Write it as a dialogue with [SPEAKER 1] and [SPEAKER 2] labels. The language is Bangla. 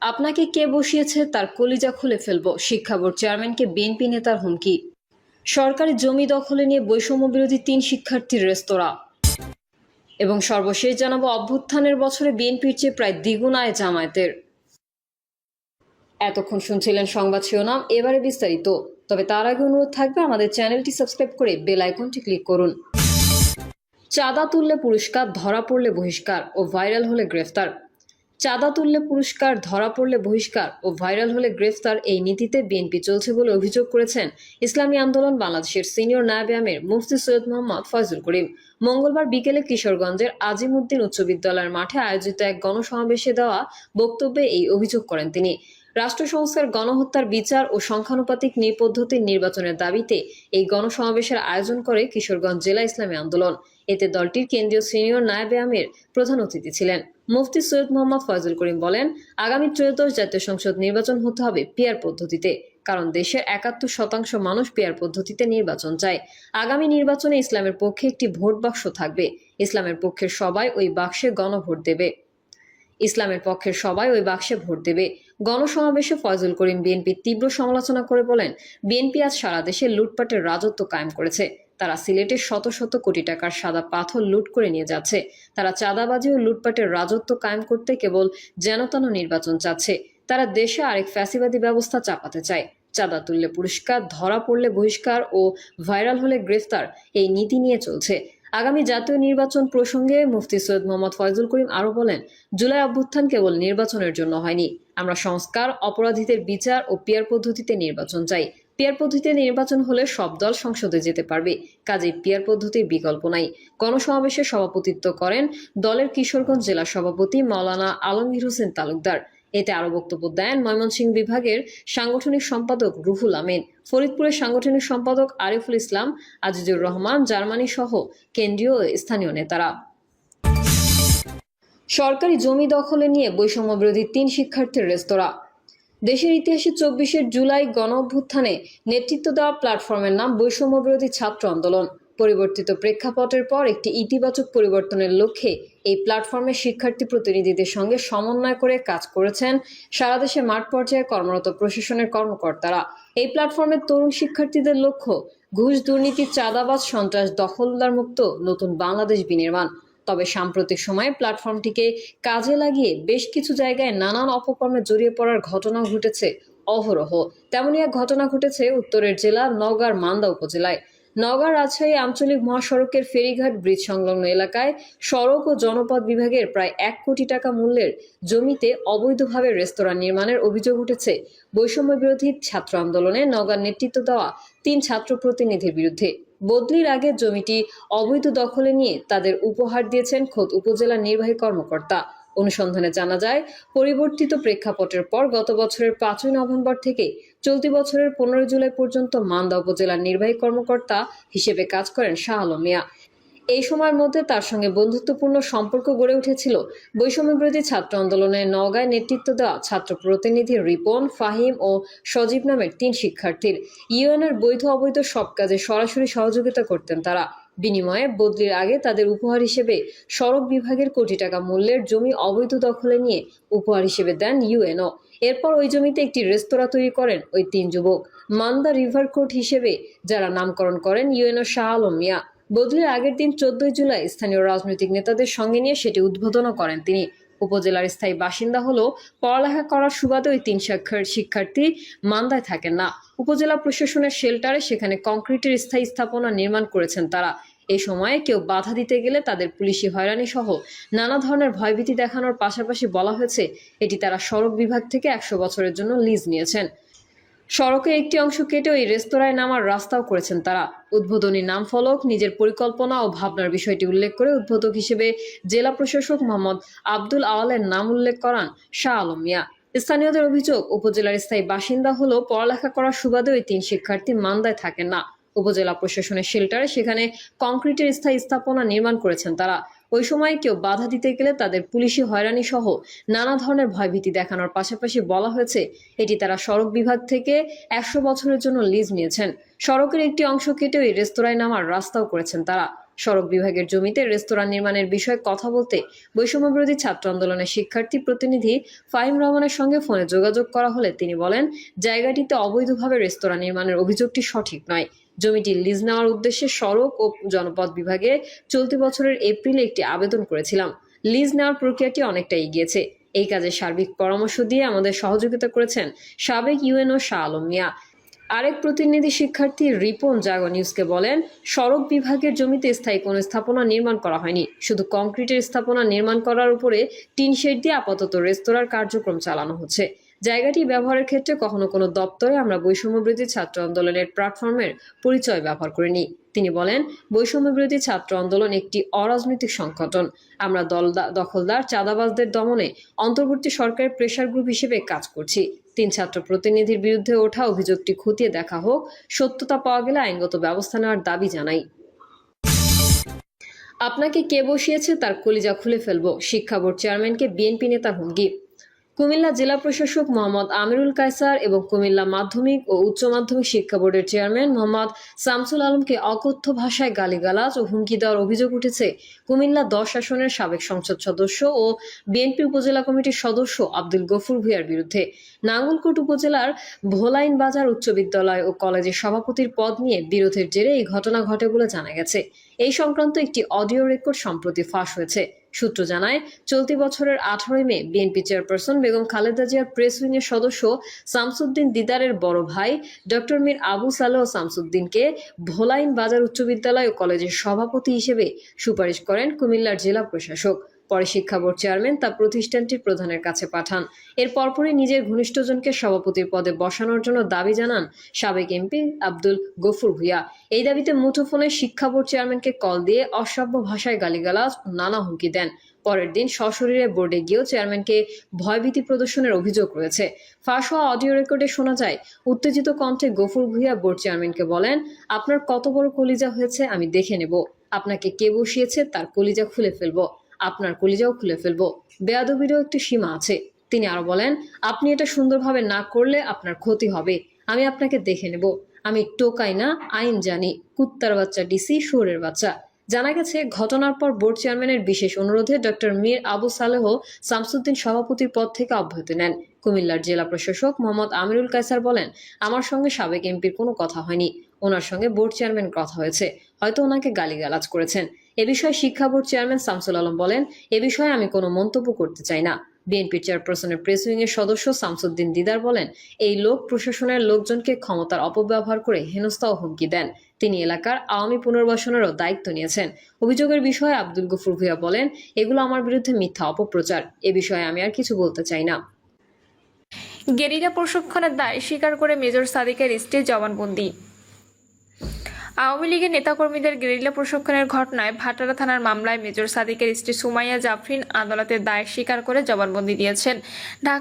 [SPEAKER 1] আপনাকে কে বসিয়েছে? তার কলিজা খুলে ফেলব। শিক্ষা বোর্ড চেয়ারম্যানকে বিএনপি নেতার হুমকি। সরকারি জমি দখলে নিয়ে বৈষম্য বিরোধী তিন শিক্ষার্থীর রেস্তোরাঁ। এবং সর্বশেষ জানাব, অভ্যুত্থানের বছরে বিএনপির চেয়ে প্রায় দ্বিগুণ আয় জামায়াতের। এতক্ষণ শুনছিলেন সংবাদ শিরোনাম, এবারে বিস্তারিত। তবে তার আগে অনুরোধ থাকবে, আমাদের চ্যানেলটি সাবস্ক্রাইব করে বেল আইকনটি ক্লিক করুন। চাঁদা তুললে পুরস্কার, ধরা পড়লে বহিষ্কার ও ভাইরাল হলে গ্রেফতার। চাঁদা তুললে পুরস্কার, ধরা পড়লে বহিষ্কার ও ভাইরাল হলে গ্রেফতার এই নীতিতে বিএনপি চলছে বলে অভিযোগ করেছেন ইসলামী আন্দোলন বাংলাদেশের সিনিয়র নায়বে আমির মুফতি সৈয়দ মোহাম্মদ ফয়জুল করিম। মঙ্গলবার বিকেলে কিশোরগঞ্জের আজিমুদ্দিন উচ্চ বিদ্যালয়ের মাঠে আয়োজিত এক গণসমাবেশে দেওয়া বক্তব্যে এই অভিযোগ করেন তিনি। রাষ্ট্র সংস্কার গণহত্যার বিচার ও সংখ্যানুপাতিক নির্পদ্ধতির নির্বাচনের দাবিতে এই গণসমাবেশের আয়োজন করে কিশোরগঞ্জ জেলা ইসলামী আন্দোলন। এতে দলটির কেন্দ্রীয় সিনিয়র নায়েবে আমির প্রধান অতিথি ছিলেন। মুফতি সৈয়দ মোহাম্মদ ফয়জুল করিম বলেন, আগামী ত্রয়োদশ জাতীয় সংসদ নির্বাচন হতে হবে পিয়ার পদ্ধতিতে, কারণ দেশের একাত্তর শতাংশ মানুষ পিয়ার পদ্ধতিতে নির্বাচন চায়। আগামী নির্বাচনে ইসলামের পক্ষে একটি ভোট বাক্স থাকবে, ইসলামের পক্ষের সবাই ওই বাক্সে গণভোট দেবে। ইসলামের পক্ষের সবাই ওই বাক্সে ভোট দেবে, গণসমাবেশে ফয়জুল করিম বিএনপির তীব্র সমালোচনা করে বলেন, বিএনপি আজ সারা দেশে লুটপাটের রাজত্ব কায়েম করেছে। তারা সিলেটের শত শত কোটি টাকার সাদা পাথর লুট করে নিয়ে যাচ্ছে। তারা চাঁদাবাজি ও লুটপাটের রাজত্ব কায়েম করতে কেবল যেনতেন নির্বাচন চাচ্ছে। তারা দেশে আরেক ফ্যাসিবাদী ব্যবস্থা চাপাতে চায়। চাঁদা তুললে পুরস্কার, ধরা পড়লে বহিষ্কার ও ভাইরাল হলে গ্রেফতার এই নীতি নিয়ে চলছে। আগামী জাতীয় নির্বাচন প্রসঙ্গে মুফতি সৈয়দ মোহাম্মদ ফয়জুল করিম আরও বলেন, জুলাই অভ্যুত্থান কেবল নির্বাচনের জন্য হয়নি। আমরা সংস্কার, অপরাধীদের বিচার ও পিয়ার পদ্ধতিতে নির্বাচন চাই। পিয়ার পদ্ধতিতে নির্বাচন হলে সব দল সংসদে যেতে পারবে। কাজেই পিয়ার পদ্ধতির বিকল্প নাই। গণসমাবেশে সভাপতিত্ব করেন দলের কিশোরগঞ্জ জেলা সভাপতি মাওলানা আলমগীর হোসেন তালুকদার। এতে আরও বক্তব্য দেন ময়মনসিংহ বিভাগের সাংগঠনিক সম্পাদক রুহুল আমিন। ফরিদপুরের সাংগঠনিক সম্পাদক আরিফুল ইসলাম, আজিজুর রহমান, জার্মানি সহ কেন্দ্রীয় স্থানীয় নেতারা। সরকারি জমি দখলে নিয়ে বৈষম্য বিরোধী তিন শিক্ষার্থীর রেস্তোরাঁ। দেশের ইতিহাসে চব্বিশে জুলাই গণ অভ্যুত্থানে নেতৃত্ব দেওয়া প্ল্যাটফর্মের নাম বৈষম্য বিরোধী ছাত্র আন্দোলন। পরিবর্তিত প্রেক্ষাপটের পর একটি ইতিবাচক পরিবর্তনের লক্ষ্যে এই প্ল্যাটফর্মের শিক্ষার্থী প্রতিনিধিদের সঙ্গে সমন্বয় করে কাজ করেছেন সারা দেশে মাঠ পর্যায়ে কর্মরত প্রশাসনের কর্মকর্তারা। এই প্ল্যাটফর্মের তরুণ শিক্ষার্থীদের লক্ষ্য ঘুষ দুর্নীতি, চাঁদাবাজ, সন্ত্রাস দখলদার মুক্ত নতুন বাংলাদেশ বিনির্মাণ। তবে সাম্প্রতিক সময়ে প্ল্যাটফর্মটিকে কাজে লাগিয়ে বেশ কিছু জায়গায় নানান অপকর্মে জড়িয়ে পড়ার ঘটনা ঘটেছে অহরহ। তেমনই এক ঘটনা ঘটেছে উত্তরের জেলা নওগাঁর মান্দা উপজেলায়। নওগাঁ রাজশাহী আঞ্চলিক মহাসড়কের ফেরিঘাট ব্রিজ সংলগ্ন এলাকায় সড়ক ও জনপদ বিভাগের প্রায় এক কোটি টাকা মূল্যের জমিতে অবৈধভাবে রেস্তোরাঁ নির্মাণের অভিযোগ উঠেছে। বৈষম্য বিরোধী ছাত্র আন্দোলনে নওগাঁর নেতৃত্ব দেওয়া তিন ছাত্র প্রতিনিধির বিরুদ্ধে। বদলির আগে জমিটি অবৈধ দখলে নিয়ে তাদের উপহার দিয়েছেন খোদ উপজেলা নির্বাহী কর্মকর্তা। অনুসন্ধানে জানা যায়, পরিবর্তিত প্রেক্ষাপটের পর গত বছরের পাঁচই নভেম্বর থেকে চলতি বছরের পনেরোই জুলাই পর্যন্ত মান্দা উপজেলার নির্বাহী কর্মকর্তা হিসেবে কাজ করেন শাহ আলম মিয়া। এই সময়ের মধ্যে তার সঙ্গে বন্ধুত্বপূর্ণ সম্পর্ক গড়ে উঠেছিল। বৈষম্য বিরোধী ছাত্র আন্দোলনে নওগাঁয় নেতৃত্ব দেওয়া ছাত্র প্রতিনিধি রিপন, ফাহিম ও সজীব নামের তিন শিক্ষার্থীর। ইউএনের বৈধ অবৈধ সব কাজে সরাসরি সহযোগিতা করতেন তারা। বিনিময়ে বদলির আগে তাদের উপহার হিসেবে সড়ক বিভাগের কোটি টাকা মূল্যের জমি অবৈধ দখলে নিয়ে উপহার হিসেবে দেন ইউএনও। এরপর ওই জমিতে একটি রেস্তোরাঁ তৈরি করেন ওই তিন যুবক। মান্দা রিভার কোর্ট হিসেবে যারা নামকরণ করেন ইউএনও শাহ আলম মিয়া। বদলির আগের দিন চোদ্দই জুলাই স্থানীয় রাজনৈতিক নেতাদের সঙ্গে নিয়ে সেটি উদ্বোধনও করেন তিনি। উপজেলার স্থায়ী বাসিন্দা হলেও পড়ালেখা করার সুবাদে ওই তিন শিক্ষার শিক্ষার্থী মান্দায় থাকেন না। উপজেলা প্রশাসনের শেল্টারে সেখানে কংক্রিটের স্থায়ী স্থাপনা নির্মাণ করেছেন তারা। এ সময়ে কেউ বাধা দিতে গেলে তাদের পুলিশি হয়রানি সহ নানা ধরনের ভয়ভীতি দেখানোর পাশাপাশি বলা হয়েছে, এটি তারা সড়ক বিভাগ থেকে একশো বছরের জন্য লিজ নিয়েছেন। সড়কের একটি অংশ কেটে ওই রেস্তোরাঁয় নামার রাস্তাও করেছেন তারা। উদ্বোধনী নাম ফলক, নিজের পরিকল্পনা ও ভাবনার বিষয়টি উল্লেখ করে উদ্বোধক হিসেবে জেলা প্রশাসক মোহাম্মদ আব্দুল আওয়ালের নাম উল্লেখ করান শাহ আলম মিয়া। স্থানীয়দের অভিযোগ, উপজেলার স্থায়ী বাসিন্দা হলেও পড়ালেখা করার সুবাদে ওই তিন শিক্ষার্থী মান্দায় থাকেন না। উপজেলা প্রশাসনের শেল্টারে সেখানে কংক্রিটের স্থায়ী স্থাপনা নির্মাণ করেছেন তারা। ওই সময় কেউ বাধা দিতে গেলে তাদের পুলিশি হয়রানি সহ নানা ধরনের ভয়ভীতি দেখানোর পাশাপাশি বলা হয়েছে, এটি তারা সড়ক বিভাগ থেকে একশো বছরের জন্য লিজ নিয়েছেন। সড়কের একটি অংশ কেটে ওই রেস্তোরাঁয় নামার রাস্তাও করেছেন তারা। সড়ক বিভাগের জমিতে রেস্তোরাঁ নির্মাণের বিষয়ে কথা বলতে বৈষম্যবিরোধী ছাত্র আন্দোলনের শিক্ষার্থী প্রতিনিধি ফাহিম রহমানের সঙ্গে ফোনে যোগাযোগ করা হলে তিনি বলেন, জায়গাটিতে অবৈধভাবে রেস্তোরাঁ নির্মাণের অভিযোগটি সঠিক নয়। জমিটি লিজ নেওয়ার উদ্দেশ্যে সড়ক ও জনপথ বিভাগে চলতি বছরের এপ্রিলে একটি আবেদন করেছিলাম। লিজ নেওয়ার প্রক্রিয়াটি অনেকটা এগিয়েছে। এই কাজে সার্বিক পরামর্শ দিয়ে আমাদের সহযোগিতা করেছেন সাবেক ইউএনও শাহ আলম মিয়া। আরেক প্রতিনিধি শিক্ষার্থী রিপন জাগো নিউজকে বলেন, সড়ক বিভাগের জমিতে স্থায়ী কোনো স্থাপনা নির্মাণ করা হয়নি। শুধু কংক্রিটের স্থাপনা নির্মাণ করার উপরে টিন শেড দিয়ে আপাতত রেস্তোরাঁর কার্যক্রম চালানো হচ্ছে। জায়গাটি ব্যবহারের ক্ষেত্রে কখনো কোনো দপ্তরে আমরা বৈষম্যবিরোধী ছাত্র আন্দোলনের প্ল্যাটফর্মের পরিচয় ব্যবহার করিনি। তিনি বলেন বৈষম্যবিরোধী ছাত্র আন্দোলন একটি অরাজনৈতিক সংগঠন। আমরা দল দখলদার, চাঁদাবাজদের দমনে অন্তর্বর্তী সরকারের প্রেশার গ্রুপ হিসেবে কাজ করছি। তিন ছাত্র প্রতিনিধির বিরুদ্ধে ওঠা অভিযোগটি খতিয়ে দেখা হোক, সত্যতা পাওয়া গেলে আইনগত ব্যবস্থা নেওয়ার দাবি জানাই। আপনাকে কে বসিয়েছে তার কলিজা খুলে ফেলব, শিক্ষা বোর্ড চেয়ারম্যানকে বিএনপি নেতা হুমকি। কুমিল্লা জেলা প্রশাসক মোহাম্মদ আমিরুল কায়সার এবং কুমিল্লা মাধ্যমিক ও উচ্চ মাধ্যমিক শিক্ষা বোর্ডের চেয়ারম্যান মোহাম্মদ শামসুল আলমকে অকথ্য ভাষায় গালিগালাজ ও হুমকি দেওয়ার অভিযোগ উঠেছে। কুমিল্লা দশ আসনের সাবেক সংসদ সদস্য ও বিএনপি উপজেলা কমিটির সদস্য আব্দুল গফুর ভুইয়ার বিরুদ্ধে। নাঙ্গলকোট উপজেলার ভোলাইন বাজার উচ্চ বিদ্যালয় ও কলেজের সভাপতির পদ নিয়ে বিরোধের জেরে এই ঘটনা ঘটে বলে জানা গেছে। এই সংক্রান্ত একটি অডিও রেকর্ড সম্প্রতি ফাঁস হয়েছে। সূত্র জানায়, চলতি বছরের আঠারোই May BNP chairperson Begum Khaleda জিয়ার প্রেস উইংয়ের সদস্য শামসুদ্দিন দিদারের বড় ভাই ডক্টর মীর আবু সালেহ শামসুদ্দিনকে ভোলাইন বাজার উচ্চ বিদ্যালয় ও কলেজের সভাপতি হিসেবে সুপারিশ করেন কুমিল্লার জেলা প্রশাসক। পরে শিক্ষা বোর্ড চেয়ারম্যান তা প্রতিষ্ঠানটির প্রধানের কাছে পাঠান। এর পরপরই নিজের ঘনিষ্ঠজনকে সভাপতির পদে বসানোর জন্য দাবি জানান সাবেক এমপি আব্দুল গফুর ভুইয়া। এই দাবিতে মুঠোফোনে শিক্ষা বোর্ড চেয়ারম্যানকে কল দিয়ে অসভ্য ভাষায় গালিগালাজ, নানা হুমকি দেন। পরের দিন সশরীরে বোর্ডে গিয়েও চেয়ারম্যানকে ভয়ভীতি প্রদর্শনের অভিযোগ রয়েছে। ফাঁস হওয়া অডিও রেকর্ডে শোনা যায়, উত্তেজিত কণ্ঠে গফুর ভুইয়া বোর্ড চেয়ারম্যানকে বলেন, আপনার কত বড় কলিজা হয়েছে আমি দেখে নেব। আপনাকে কে বসিয়েছে তার কলিজা খুলে ফেলব। আপনার কলিজাও খুলে ফেলব। বেয়াদবিরও একটি সীমা আছে। তিনি আরও বলেন, আপনি এটা সুন্দরভাবে না করলে আপনার ক্ষতি হবে। আমি আপনাকে দেখে নেব। আমি টোকাই না, আইন জানি। কুত্তার বাচ্চা ডিসি সুরের বাচ্চা। জানা গেছে, ঘটনার পর বোর্ড চেয়ারম্যানের বিশেষ অনুরোধে ডক্টর মীর আবু সালেহ শামসুদ্দিন সভাপতির পদ থেকে অব্যাহতি নেন। কুমিল্লার জেলা প্রশাসক মোহাম্মদ আমিরুল কায়সার বলেন, আমার সঙ্গে সাবেক এমপির কোনো কথা হয়নি। ওনার সঙ্গে বোর্ড চেয়ারম্যান কথা হয়েছে। হয়তো ওনাকে গালিগালাজ করেছেন। এ বিষয়ে শিক্ষা বোর্ড চেয়ারম্যান শামসুল আলম বলেন, এ বিষয়ে আমি কোনো মন্তব্য করতে চাই না। বিএনপি চেয়ারপারসনের প্রেস উইং এর সদস্য শামসুদ্দিন দিদার বলেন, এই লোক প্রশাসনের লোকজনকে ক্ষমতার অপব্যবহার করে হেনস্থা ও হুমকি দেন। তিনি এলাকার আওয়ামী পুনর্বাসনেরও দায়িত্ব নিয়েছেন। অভিযোগের বিষয়ে আব্দুল গফুর ভুইয়া বলেন, এগুলো আমার বিরুদ্ধে মিথ্যা অপপ্রচার। এ বিষয়ে আমি আর কিছু বলতে চাই না।
[SPEAKER 2] গেরিলা প্রশিক্ষণের দায় স্বীকার করে মেজর সাদিকের স্ত্রীর জবানবন্দি। আওয়ামী লীগের নেতাকর্মীদের গেরিলা প্রশিক্ষণের ঘটনায় ভাটারা থানার মামলায় মেজর সাদিকের স্ত্রী সুমাইয়া জাফরিন আদালতের দায় স্বীকার করে জবানবন্দি দিয়েছেন। ঢাকা